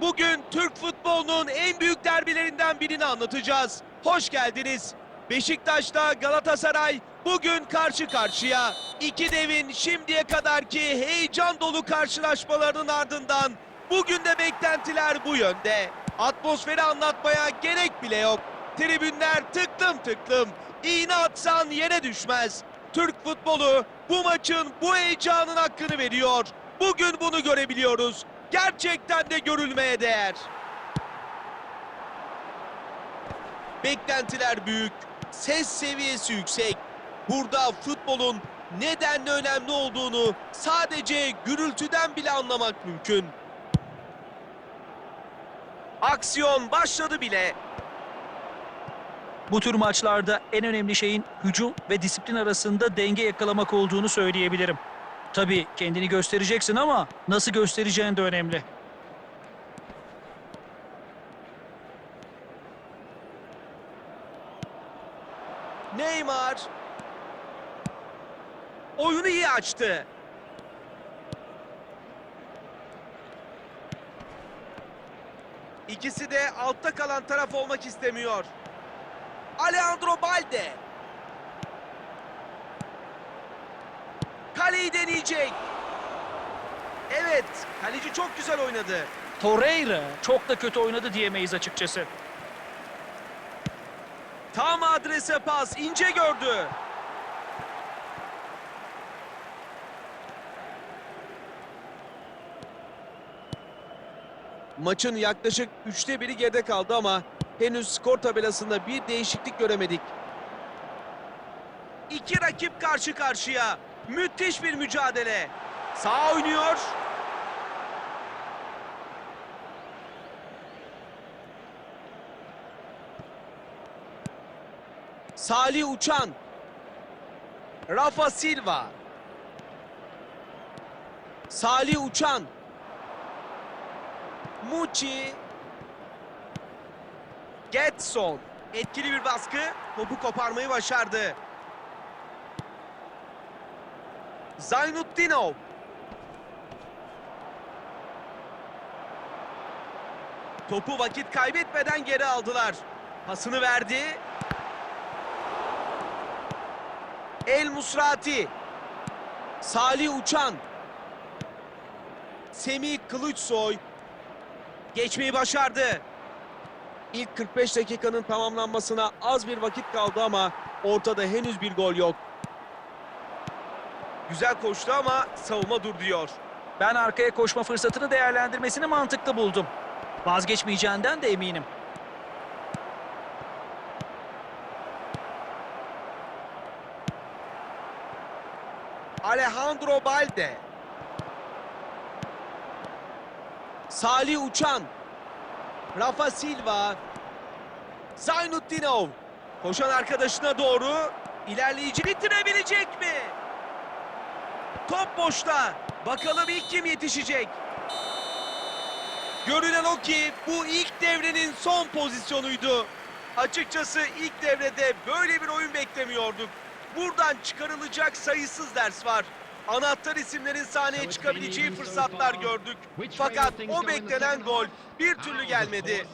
Bugün Türk futbolunun en büyük derbilerinden birini anlatacağız. Hoş geldiniz. Beşiktaş'ta Galatasaray bugün karşı karşıya. İki devin şimdiye kadarki heyecan dolu karşılaşmalarının ardından bugün de beklentiler bu yönde. Atmosferi anlatmaya gerek bile yok. Tribünler tıklım tıklım. İğne atsan yere düşmez. Türk futbolu bu maçın bu heyecanın hakkını veriyor. Bugün bunu görebiliyoruz. Gerçekten de görülmeye değer. Beklentiler büyük, ses seviyesi yüksek. Burada futbolun nedenle önemli olduğunu sadece gürültüden bile anlamak mümkün. Aksiyon başladı bile. Bu tür maçlarda en önemli şeyin hücum ve disiplin arasında denge yakalamak olduğunu söyleyebilirim. Tabii kendini göstereceksin ama nasıl göstereceğin de önemli. Neymar oyunu iyi açtı. İkisi de altta kalan taraf olmak istemiyor. Alejandro Balde. Kaleyi deneyecek. Evet, kaleci çok güzel oynadı. Torreira çok da kötü oynadı diyemeyiz açıkçası. Tam adrese pas, ince gördü. Maçın yaklaşık üçte biri geride kaldı ama henüz skor tabelasında bir değişiklik göremedik. İki rakip karşı karşıya. Müthiş bir mücadele. Sağ oynuyor. Salih Uçan. Rafa Silva. Salih Uçan. Muçi. Getson. Etkili bir baskı. Topu koparmayı başardı. Zaynutdinov. Topu vakit kaybetmeden geri aldılar. Pasını verdi. El Musrati. Salih Uçan. Semih Kılıçsoy. Geçmeyi başardı. İlk 45 dakikanın tamamlanmasına az bir vakit kaldı ama ortada henüz bir gol yok. Güzel koştu ama savunma dur diyor. Ben arkaya koşma fırsatını değerlendirmesini mantıklı buldum. Vazgeçmeyeceğinden de eminim. Alejandro Balde. Salih Uçan. Rafa Silva. Zaynutdinov. Koşan arkadaşına doğru ilerleyici bitirebilecek mi? Top boşta. Bakalım ilk kim yetişecek? Görünen o ki bu ilk devrenin son pozisyonuydu. Açıkçası ilk devrede böyle bir oyun beklemiyorduk. Buradan çıkarılacak sayısız ders var. Anahtar isimlerin sahneye çıkabileceği fırsatlar gördük. Fakat o beklenen gol bir türlü gelmedi.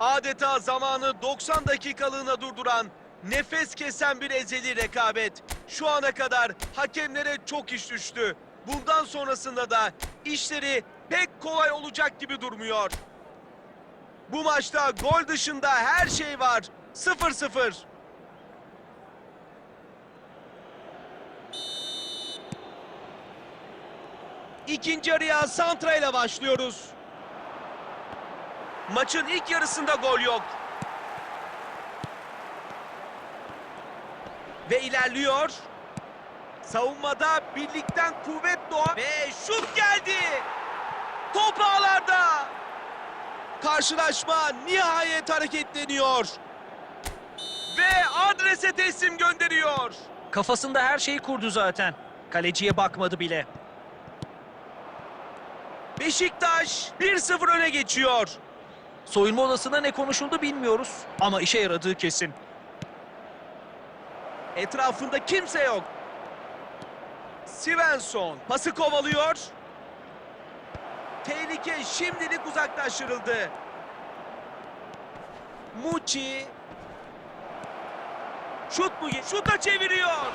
Adeta zamanı 90 dakikalığına durduran, nefes kesen bir ezeli rekabet. Şu ana kadar hakemlere çok iş düştü. Bundan sonrasında da işleri pek kolay olacak gibi durmuyor. Bu maçta gol dışında her şey var. 0-0. İkinci yarıya Santra ile başlıyoruz. Maçın ilk yarısında gol yok. Ve ilerliyor. Savunmada birlikten kuvvet doğar. Ve şut geldi. Top ağlarda. Karşılaşma nihayet hareketleniyor. Ve adrese teslim gönderiyor. Kafasında her şeyi kurdu zaten. Kaleciye bakmadı bile. Beşiktaş 1-0 öne geçiyor. Soyunma odasında ne konuşuldu bilmiyoruz ama işe yaradığı kesin. Etrafında kimse yok. Svensson pası kovalıyor. Tehlike şimdilik uzaklaştırıldı. Muçi. Şut mu? Şuta çeviriyor.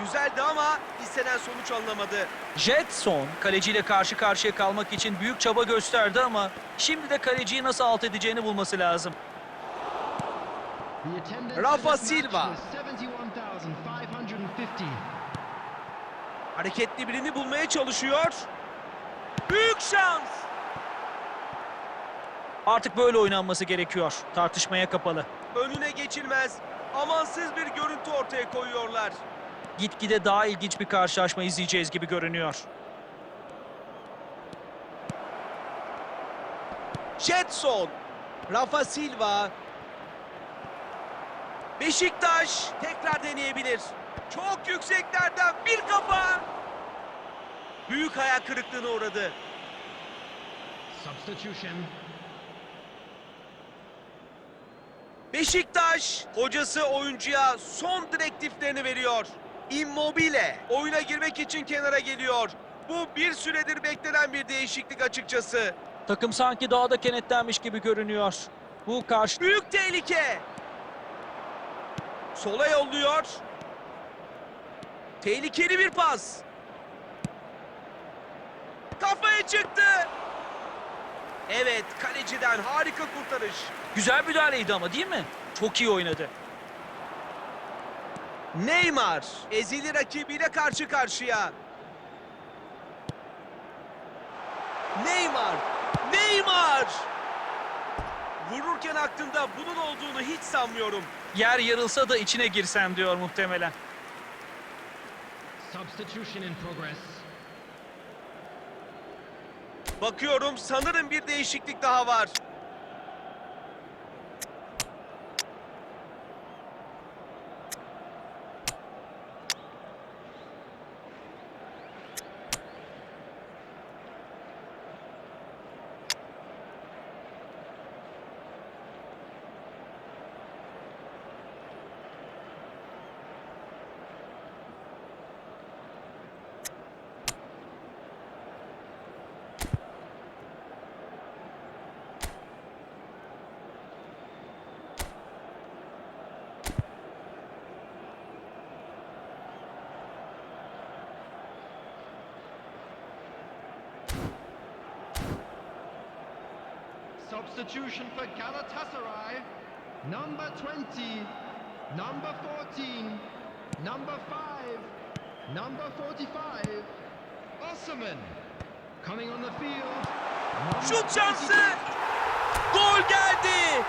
Güzeldi ama istenen sonuç alınamadı. Jetson kaleciyle karşı karşıya kalmak için büyük çaba gösterdi ama şimdi de kaleciyi nasıl alt edeceğini bulması lazım. Rafa Silva. Hareketli birini bulmaya çalışıyor. Büyük şans. Artık böyle oynanması gerekiyor. Tartışmaya kapalı. Önüne geçilmez. Amansız bir görüntü ortaya koyuyorlar. Gitgide daha ilginç bir karşılaşma izleyeceğiz gibi görünüyor. Jetson. Rafa Silva. Beşiktaş tekrar deneyebilir. Çok yükseklerden bir kafa. Büyük hayal kırıklığına uğradı. Substitution. Beşiktaş hocası oyuncuya son direktiflerini veriyor. Immobile oyuna girmek için kenara geliyor. Bu bir süredir beklenen bir değişiklik açıkçası. Takım sanki daha da kenetlenmiş gibi görünüyor. Bu karşı Büyük tehlike. Sola yolluyor. Tehlikeli bir pas. Kafaya çıktı. Evet, kaleciden harika kurtarış. güzel müdahaleydi ama değil mi? Çok iyi oynadı. Neymar ezili rakibiyle karşı karşıya. Neymar, Neymar. Vururken aklında bunun olduğunu hiç sanmıyorum. Yer yarılsa da içine girsem diyor muhtemelen. Substitution in progress. Bakıyorum sanırım bir değişiklik daha var. Substitution for Galatasaray. Number 20, number 14, number 5, number 45. Osman coming on the field. Şut şansı. 22. Gol geldi.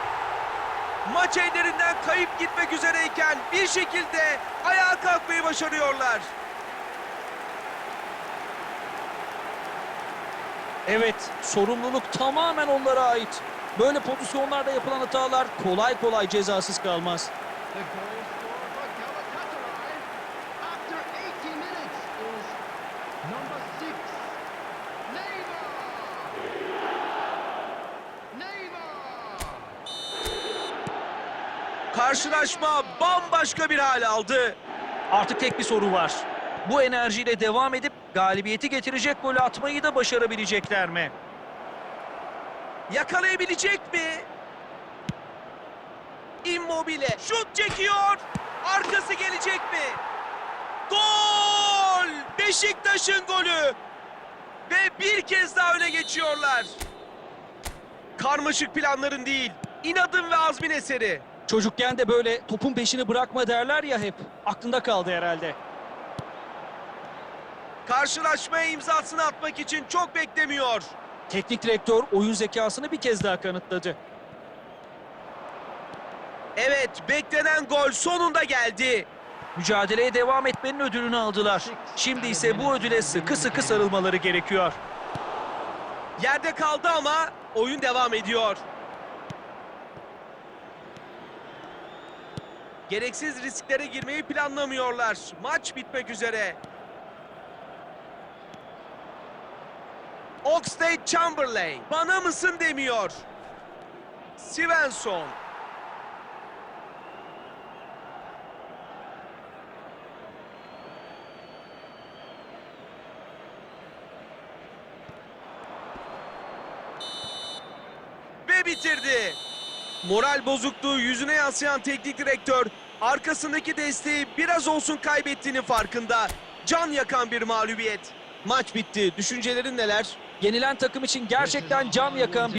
Maç ellerinden kayıp gitmek üzereyken bir şekilde ayağa kalkmayı başarıyorlar. Evet, sorumluluk tamamen onlara ait. Böyle pozisyonlarda yapılan hatalar kolay kolay cezasız kalmaz. The goal scorer for Galatasaray after 80 minutes is number 6, Neymar. Neymar. Karşılaşma bambaşka bir hal aldı. Artık tek bir soru var. Bu enerjiyle devam edip galibiyeti getirecek golü atmayı da başarabilecekler mi? Yakalayabilecek mi? Immobile şut çekiyor. Arkası gelecek mi? Gol! Beşiktaş'ın golü. Ve bir kez daha öne geçiyorlar. Karmaşık planların değil, inadın ve azmin eseri. Çocukken de böyle topun peşini bırakma derler ya hep. Aklında kaldı herhalde. Karşılaşmaya imzasını atmak için çok beklemiyor. Teknik direktör oyun zekasını bir kez daha kanıtladı. Evet, beklenen gol sonunda geldi. Mücadeleye devam etmenin ödülünü aldılar. Şimdi ise bu ödüle sıkı sıkı sarılmaları gerekiyor. Yerde kaldı ama oyun devam ediyor. Gereksiz risklere girmeyi planlamıyorlar. Maç bitmek üzere. Oxlade Chamberlain. Bana mısın demiyor. Svensson. Ve bitirdi. Moral bozukluğu yüzüne yansıyan teknik direktör arkasındaki desteği biraz olsun kaybettiğinin farkında. Can yakan bir mağlubiyet. Maç bitti. Düşüncelerin neler? Yenilen takım için gerçekten can yakan